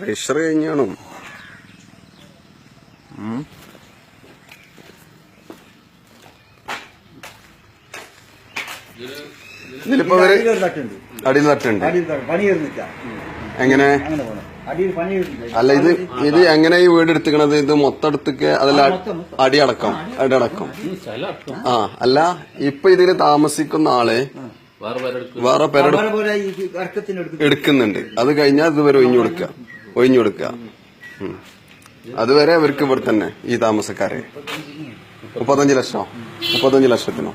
Register കഴിഞ്ഞാണോ. ഇതിലിപ്പോ അടിയിൽ തട്ടുണ്ട് എങ്ങനെ? അല്ല ഇത് ഇത് എങ്ങനെ ഈ വീട് എടുത്തിക്കണത്? ഇത് മൊത്തം എടുത്തേക്ക് അതല്ല അടിയടക്കം അടിയടക്കം. ആ അല്ല ഇപ്പൊ ഇതിൽ താമസിക്കുന്ന ആൾ വേറെ എടുക്കുന്നുണ്ട്. അത് കഴിഞ്ഞാൽ ഇതുവരെ ഒഴിഞ്ഞു കൊടുക്കുക ഒഴിഞ്ഞു കൊടുക്കുക. അതുവരെ അവർക്ക് ഇവിടെ തന്നെ ഈ താമസക്കാരെ. മുപ്പത്തഞ്ച് ലക്ഷമോ മുപ്പത്തഞ്ച് ലക്ഷത്തിനോ?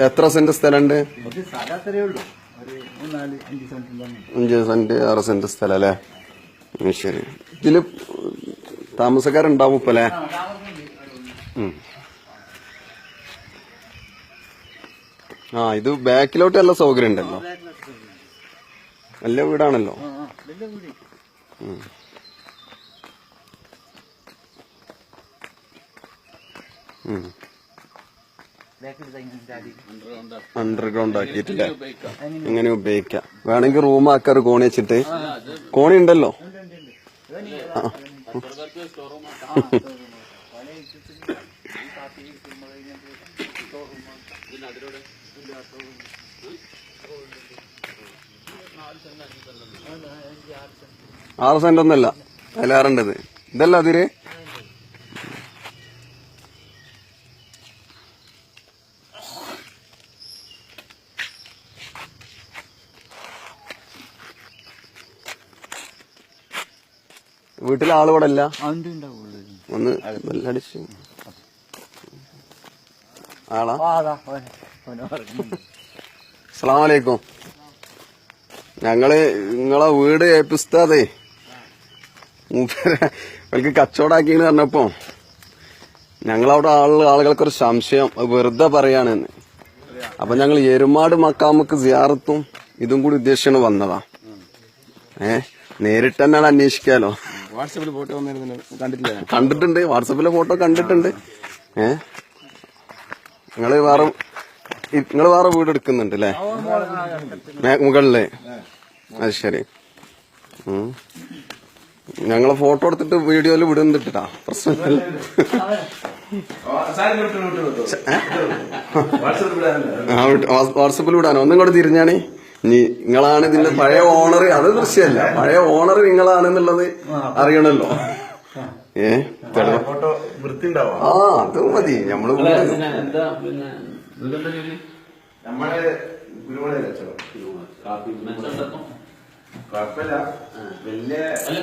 എത്ര- സെന്റ് സ്ഥലമുണ്ട് അഞ്ച് സെന്റ് സെന്റ് ആറ് സെന്റ് സ്ഥലം അല്ലേ? ശരി. ഇതിൽ താമസക്കാരുണ്ടാവും ഇപ്പൊ അല്ലേ ഉം. ആ ഇത് ബാക്കിലോട്ട് നല്ല സൗകര്യം ഉണ്ടല്ലോ നല്ല വീടാണല്ലോ. അണ്ടർഗ്രൗണ്ട് ആക്കിയിട്ടില്ല? എങ്ങനെ ഉപയോഗിക്കാം? വേണമെങ്കിൽ റൂം ആക്കാറ് കോണി വെച്ചിട്ട്. കോണി ഉണ്ടല്ലോ. ആറ് സെന്റ് ഒന്നല്ല. അതിലാറുണ്ടത്. ഇതല്ല അതിര് അതിന്റെ ഉണ്ടാവുള്ളൂ ഒന്ന് ബെല്ലടിച്ച് ആളാ? അസ്സലാമലൈക്കും. ഞങ്ങൾ നിങ്ങളെ വീട് ഏപ്പിസ്താതെ മൂപ്പര് അവർക്ക് കച്ചവടാക്കിന്ന് പറഞ്ഞപ്പോ ഞങ്ങളവിടെ ആളുകൾ ആളുകൾക്കൊരു സംശയം. വെറുതെ പറയാണെന്ന് അപ്പൊ ഞങ്ങൾ എരുമാട് മക്കാമക്ക് സിയാറത്തും ഇതും കൂടി ഉദ്ദേശിച്ചാണ് വന്നതാ. ഏ? നേരിട്ട് തന്നെയാണ് അന്വേഷിക്കാലോ. വാട്സപ്പിൽ ഫോട്ടോ കണ്ടിട്ടില്ല? കണ്ടിട്ടുണ്ട്. വാട്സപ്പിലെ ഫോട്ടോ കണ്ടിട്ടുണ്ട്. ഏ? നിങ്ങൾ വേറെ നിങ്ങൾ വേറെ വീട് എടുക്കുന്നുണ്ട് അല്ലേ മുകളിലെ. അത് ശരി. ഞങ്ങൾ ഫോട്ടോ എടുത്തിട്ട് വീഡിയോയിൽ വിടുന്നിട്ടാ പ്രശ്നമില്ല. വാട്സപ്പിൽ വിടാനോ? ഒന്നും കൂടെ തിരിഞ്ഞാണ് നിങ്ങളാണ് ഇതിന്റെ പഴയ ഓണർ അത് ദൃശ്യമല്ല പഴയ ഓണർ നിങ്ങളാണെന്നുള്ളത് അറിയണല്ലോ. ഏ? തെളിവ് ഫോട്ടോ വൃത്തി ഉണ്ടാവും ആ അത് മതി. നമ്മൾ നമ്മൾ മെച്ചം കുഴപ്പമില്ല. വലിയ അല്ല